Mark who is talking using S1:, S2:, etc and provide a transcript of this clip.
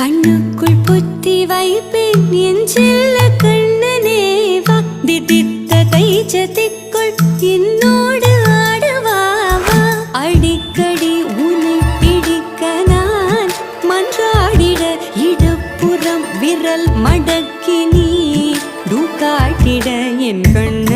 S1: கண்ணுக்குள் புத்தி வைப்பேன் என் செல்ல கண்ணனே. வா திதித்த கைச்சத்திக்குள் என்னோடு ஆடவாவா அடிக்கடி உன்னை பிடிக்க நான் மன்றாடிட இடப்புறம் விரல் மடக்கி நீ காட்டிட என் கண்ணனே